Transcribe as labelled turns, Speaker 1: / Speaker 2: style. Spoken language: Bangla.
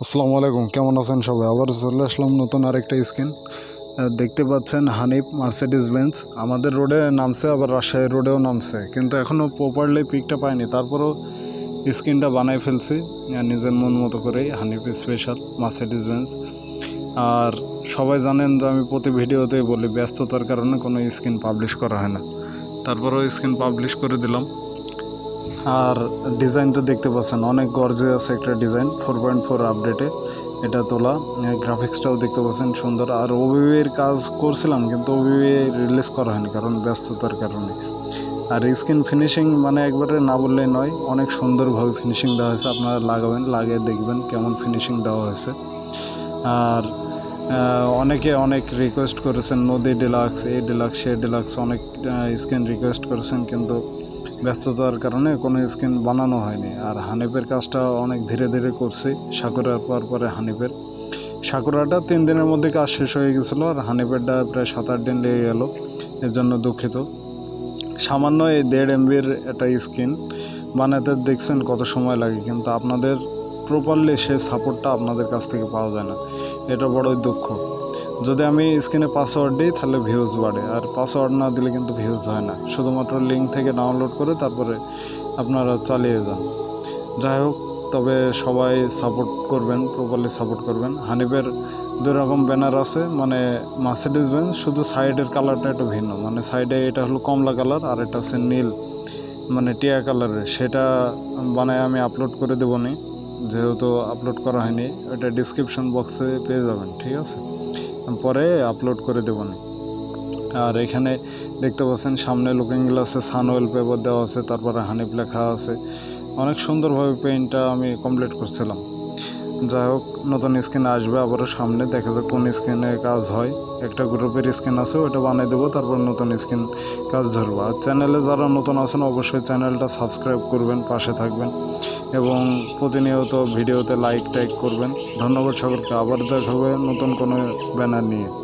Speaker 1: আসসালামু আলাইকুম, কেমন আছেন সবাই? আবার চলে আসলাম নতুন আরেকটা স্ক্রিন দেখতে পাচ্ছেন হানিফ মার্সিডিস বেঞ্চ। আমাদের রোডে নামছে, আবার রাজশাহী রোডেও নামছে। কিন্তু এখনও প্রপারলি পিকটা পাইনি। তারপরেও স্ক্রিনটা বানাই ফেলছি নিজের মন মতো করেই হানিফ স্পেশাল মার্সিডিস বেঞ্চ। আর সবাই জানেন যে আমি প্রতি ভিডিওতেই বলি, ব্যস্ততার কারণে কোনো স্ক্রিন পাবলিশ করা হয় না। তারপরেও স্ক্রিন পাবলিশ করে দিলাম। আর ডিজাইন তো দেখতে পাচ্ছেন, অনেক গর্জে আছে একটা ডিজাইন ফোর পয়েন্ট ফোর আপডেটে এটা তোলা গ্রাফিক্সটাও দেখতে পাচ্ছেন সুন্দর। আর ওবিবির কাজ করছিলাম কিন্তু ওবিবি রিলিজ করা হয়নি কারণ ব্যস্ততার কারণে। আর স্ক্রিন ফিনিশিং মানে একবারে না বললেই নয়, অনেক সুন্দরভাবে ফিনিশিং দেওয়া হয়েছে, আপনারা লাগাবেন, লাগিয়ে দেখবেন কেমন ফিনিশিং দেওয়া হয়েছে। আর অনেকে অনেক রিকোয়েস্ট করেছেন, নদী ডিলাক্স এই ডিলাক্স সে ডিলাক্স অনেক স্কিন রিকোয়েস্ট করেছেন কিন্তু ব্যস্ততার কারণে কোনো স্ক্রিন বানানো হয়নি। আর হানিফের কাজটা অনেক ধীরে ধীরে করছি। সাকুরার পর পরে হানিফের। সাকুরাটা তিন দিনের মধ্যে কাজ শেষ হয়ে গেছিল আর হানিফেরটা প্রায় সাত আট দিন লেগে গেল। এর জন্য দুঃখিত। সামান্য এই দেড় এমবির একটা স্ক্রিন বানাতে দেখছেন কত সময় লাগে, কিন্তু আপনাদের প্রপারলি সেই সাপোর্টটা আপনাদের কাছ থেকে পাওয়া যায় না। এটা বড়ই দুঃখ। যদি আমি স্ক্রিনে পাসওয়ার্ড দিই, তাহলে ভিউজ বাড়ে। আর পাসওয়ার্ড না দিলে কিন্তু ভিউজ হয় না। শুধুমাত্র লিঙ্ক থেকে ডাউনলোড করে তারপরে আপনারা চালিয়ে যান। যাই হোক, তবে সবাই সাপোর্ট করবেন প্রপারলি সাপোর্ট করবেন। হানিফের দুই রকম ব্যানার আছে মানে মার্সিডিস বেঞ্চ শুধু সাইডের কালারটা একটু ভিন্ন। মানে সাইডে এটা হলো কমলা কালার আর এটা হচ্ছে নীল মানে টিয়া কালারের সেটা বানায় আমি আপলোড করে দেবো নি। যেহেতু আপলোড করা হয়নি ওটা ডিসক্রিপশন বক্সে পেয়ে যাবেন, ঠিক আছে? পরে আপলোড করে দেবো না। আর এখানে দেখতে পাচ্ছেন, সামনে লুকিং গ্লাসে সানওয়েল পেপার দেওয়া আছে, তারপরে হানিফ লেখা আছে। অনেক সুন্দরভাবে পেইন্টটা আমি কমপ্লিট করছিলাম। যাই হোক, নতুন স্ক্রিন আসবে, আবারও সামনে দেখা যাক কোন স্ক্রিনে কাজ হয়। একটা গ্রুপের স্ক্রিন আছে ওটা বানিয়ে দেবো, তারপর নতুন স্ক্রিন কাজ ধরবো। আর চ্যানেলে যারা নতুন আছেন, অবশ্যই চ্যানেলটা সাবস্ক্রাইব করবেন, পাশে থাকবেন, এবং প্রতিনিয়ত ভিডিওতে লাইক টাইক করবেন। ধন্যবাদ সকলকে, আবার দেখা হবে নতুন কোনো ব্যানার নিয়ে।